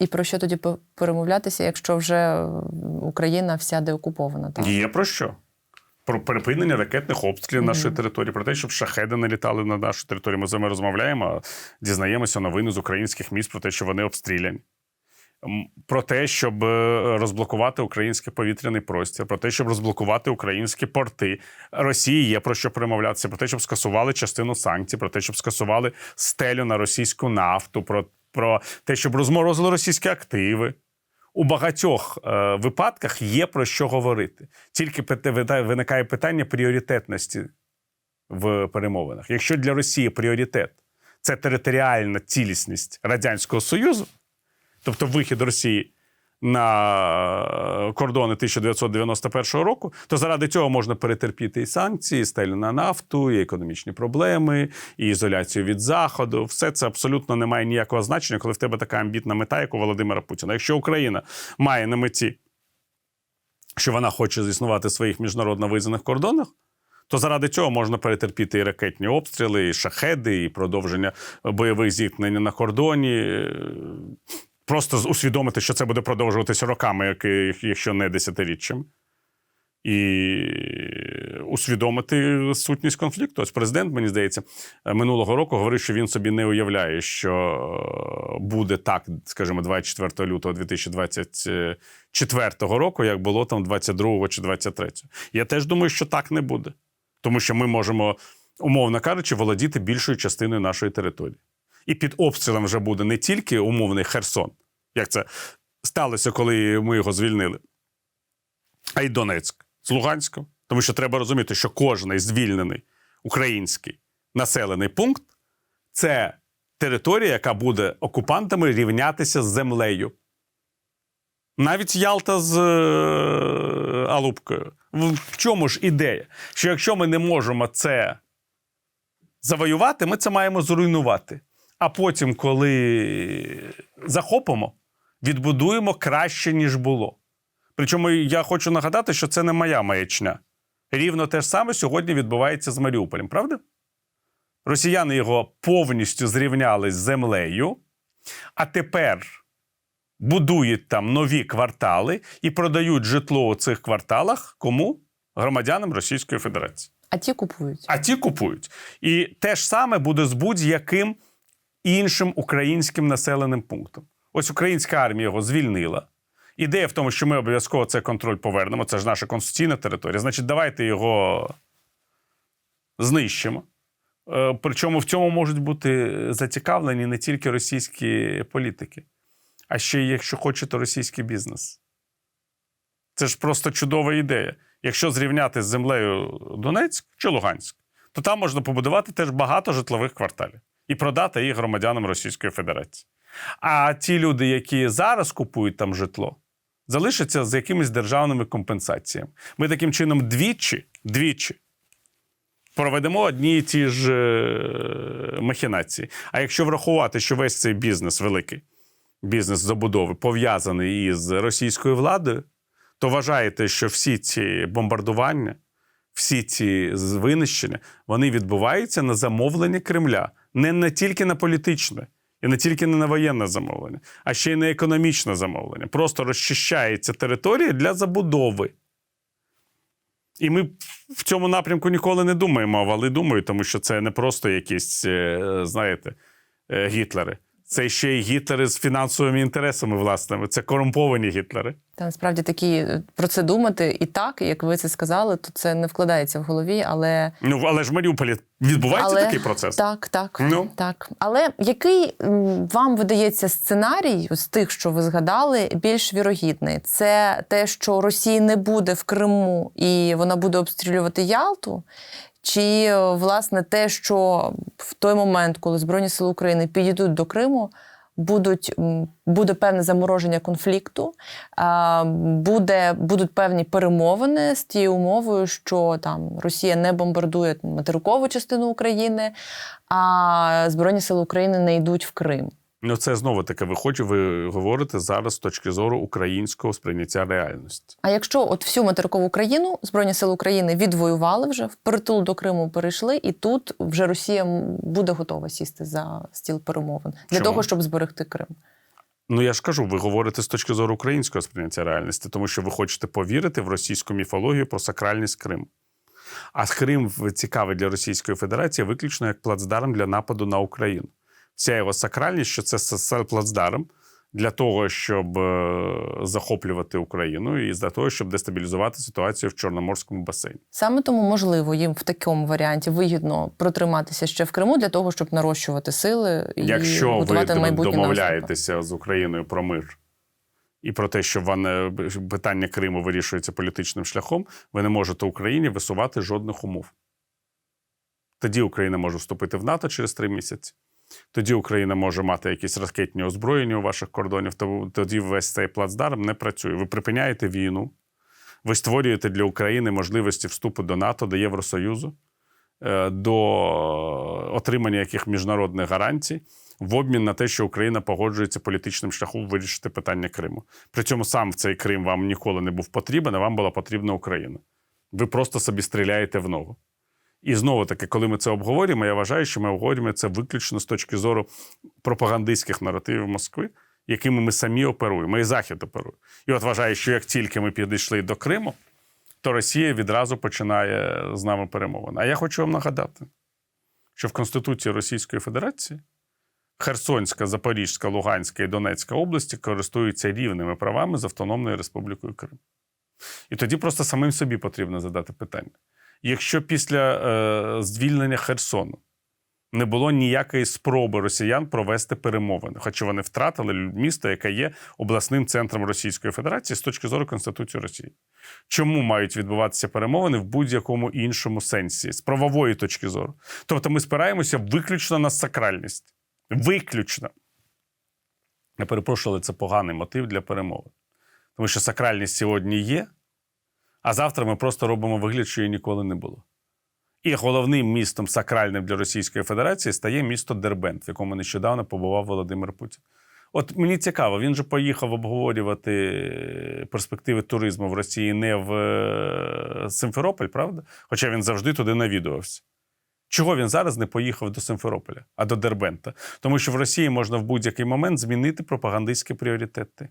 І про що тоді перемовлятися, якщо вже е, Україна вся деокупована? Так? Є про що? Про припинення ракетних обстрілів нашої території, про те, щоб шахеди не літали на нашу територію. Ми з вами розмовляємо, дізнаємося новини з українських міст про те, що вони обстріляні. Про те, щоб е, розблокувати український повітряний простір, про те, щоб розблокувати українські порти. Росії є про що перемовлятися, про те, щоб скасували частину санкцій, про те, щоб скасували стелю на російську нафту, про, про те, щоб розморозили російські активи у багатьох е, випадках є про що говорити. Тільки виникає питання пріоритетності в перемовинах. Якщо для Росії пріоритет це територіальна цілісність Радянського Союзу, тобто вихід Росії на е, кордони 1991 року, то заради цього можна перетерпіти і санкції, і стелю на нафту, і економічні проблеми, і ізоляцію від заходу. Все це абсолютно не має ніякого значення, коли в тебе така амбітна мета, як у Володимира Путіна. Якщо Україна має на меті, що вона хоче існувати в своїх міжнародно визнаних кордонах. То заради цього можна перетерпіти і ракетні обстріли, і шахеди, і продовження бойових зіткнень на кордоні. Просто усвідомити, що це буде продовжуватися роками, як- якщо не десятиріччям. І усвідомити сутність конфлікту. Ось президент, мені здається, минулого року говорив, що він собі не уявляє, що е, буде так, скажімо, 24 лютого 2024 року, як було там 22 чи 23. Я теж думаю, що так не буде. Тому що ми можемо, умовно кажучи, володіти більшою частиною нашої території. І під обстрілом вже буде не тільки умовний Херсон, як це сталося, коли ми його звільнили, а й Донецьк з Луганськом. Тому що треба розуміти, що кожний звільнений український населений пункт це територія, яка буде окупантами рівнятися з землею. Навіть Ялта з е, Алубкою. В в чому ж ідея? Що якщо ми не можемо це завоювати, ми це маємо зруйнувати. А потім, коли захопимо, відбудуємо краще, ніж було. Причому я хочу нагадати, що це не моя маячня. Рівно те ж саме сьогодні відбувається з Маріуполем, правда? Росіяни його повністю зрівняли з землею, а тепер будують там нові квартали і продають житло у цих кварталах кому? Громадянам Російської Федерації. А ті купують. А ті купують. І те ж саме буде з будь-яким іншим українським населеним пунктом. Ось українська армія його звільнила. Ідея в тому, що ми обов'язково цей контроль повернемо. Це ж наша конституційна територія. Значить, давайте його знищимо. Е, Причому в цьому можуть бути зацікавлені не тільки російські політики, а ще якщо хочете, російський бізнес. Це ж просто чудова ідея. Якщо зрівняти з землею Донецьк чи Луганськ, то там можна побудувати теж багато житлових кварталів і продати їх громадянам Російської Федерації. А ті люди, які зараз купують там житло, залишаться з якимись державними компенсаціями. Ми таким чином двічі, двічі проведемо одні і ті ж е, махінації. А якщо врахувати, що весь цей бізнес великий, бізнес забудови, пов'язаний із російською владою, то вважаєте, що всі ці бомбардування, всі ці винищення, вони відбуваються на замовлення Кремля, не, не тільки на політичне. І не тільки не на воєнне замовлення, а ще й на економічне замовлення. Просто розчищається територія для забудови. І ми в цьому напрямку ніколи не думаємо, але думаю, тому що це не просто якісь, е, знаєте, е, гітлери. Це ще й гітлери з фінансовими інтересами власними. Це корумповані гітлери. Та насправді такі е, про це думати і так, як ви це сказали, то це не вкладається в голові, але Ну, але ж в Маріуполі відбувається Але- такий процес. Так, так, Ну. так. Але який вам видається сценарій з тих, що ви згадали, більш вірогідний? Це те, що Росії не буде в Криму і вона буде обстрілювати Ялту? Чи е, власне те, що в той момент, коли Збройні Сили України підійдуть до Криму, будуть, буде певне замороження конфлікту, буде, будуть певні перемовини з тією умовою, що там Росія не бомбардує материкову частину України, а Збройні Сили України не йдуть в Крим. Ну, це знову таки виходить, ви говорите зараз з точки зору українського сприйняття реальності. А якщо от всю материкову Україну Збройні Сили України відвоювали вже впритул до Криму перейшли, і тут вже Росія буде готова сісти за стіл перемовин для Чому? того, щоб зберегти Крим. Ну я ж кажу, ви говорите з точки зору українського сприйняття реальності, тому що ви хочете повірити в російську міфологію про сакральність Криму. А Крим цікавий для Російської Федерації виключно як плацдарм для нападу на Україну. Вся його сакральність, що це с- с- плацдарм для того, щоб е, захоплювати Україну і для того, щоб дестабілізувати ситуацію в Чорноморському басейні. Саме тому, можливо, їм в такому варіанті вигідно протриматися ще в Криму для того, щоб нарощувати сили і Якщо ви готувати дом- майбутнє наступи. домовляєтеся з Україною про мир і про те, що ване- питання Криму вирішується політичним шляхом, ви не можете Україні висувати жодних умов. Тоді Україна може вступити в НАТО через три місяці. Тоді Україна може мати якісь ракетні озброєння у ваших кордонів. то- Тоді весь цей плацдарм не працює. Ви припиняєте війну, ви створюєте для України можливості вступу до НАТО, до Євросоюзу, е, до отримання яких міжнародних гарантій в обмін на те, що Україна погоджується політичним шляхом вирішити питання Криму. При цьому сам цей Крим вам ніколи не був потрібен, а вам була потрібна Україна. Ви просто собі стріляєте в ногу. І знову таки, коли ми це обговорюємо, я вважаю, що ми обговорюємо це виключно з точки зору пропагандистських наративів Москви, якими ми самі оперуємо, і Захід оперує. І от вважаю, що як тільки ми підійшли до Криму, то Росія відразу починає з нами перемовини. А я хочу вам нагадати, що в Конституції Російської Федерації Херсонська, Запорізька, Луганська і Донецька області користуються рівними правами з Автономною Республікою Крим. І тоді просто самим собі потрібно задати питання. Якщо після е, звільнення Херсону не було ніякої спроби росіян провести перемовини, хоча вони втратили місто, яке є обласним центром Російської Федерації з точки зору Конституції Росії. Чому мають відбуватися перемовини в будь-якому іншому сенсі, з правової точки зору? Тобто ми спираємося виключно на сакральність. Виключно. Я перепрошую, але це поганий мотив для перемовин. Тому що сакральність сьогодні є, а завтра ми просто робимо вигляд, що її ніколи не було. І головним містом сакральним для Російської Федерації стає місто Дербент, в якому нещодавно побував Володимир Путін. От мені цікаво, він же поїхав обговорювати перспективи туризму в Росії не в е, Симферополь, правда? Хоча він завжди туди навідувався. Чого він зараз не поїхав до Симферополя, а до Дербента? Тому що в Росії можна в будь-який момент змінити пропагандистські пріоритети.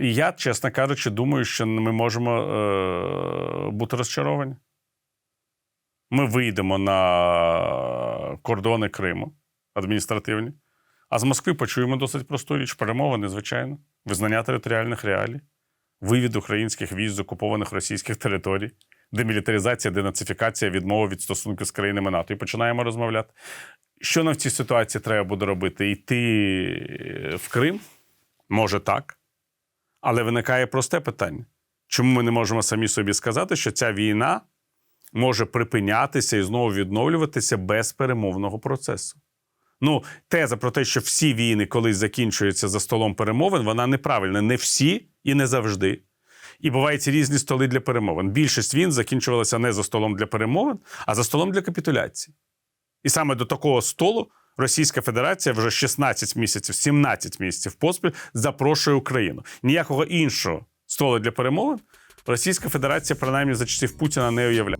Я, чесно кажучи, думаю, що ми можемо е- бути розчаровані. Ми вийдемо на кордони Криму адміністративні, а з Москви почуємо досить просту річ: перемовини, звичайно, визнання територіальних реалій, вивід українських військ з окупованих російських територій, демілітаризація, денацифікація, відмова від стосунків з країнами НАТО. І починаємо розмовляти. Що нам в цій ситуації треба буде робити? Йти в Крим? Може так. Але виникає просте питання: чому ми не можемо самі собі сказати, що ця війна може припинятися і знову відновлюватися без перемовного процесу? Ну, теза про те, що всі війни колись закінчуються за столом перемовин, вона неправильна. Не всі і не завжди. І бувають різні столи для перемовин. Більшість війн закінчувалася не за столом для перемовин, а за столом для капітуляції. І саме до такого столу Російська Федерація вже 16 місяців, 17 місяців поспіль запрошує Україну. Ніякого іншого столу для перемовин Російська Федерація, принаймні за часів Путіна, не уявляє.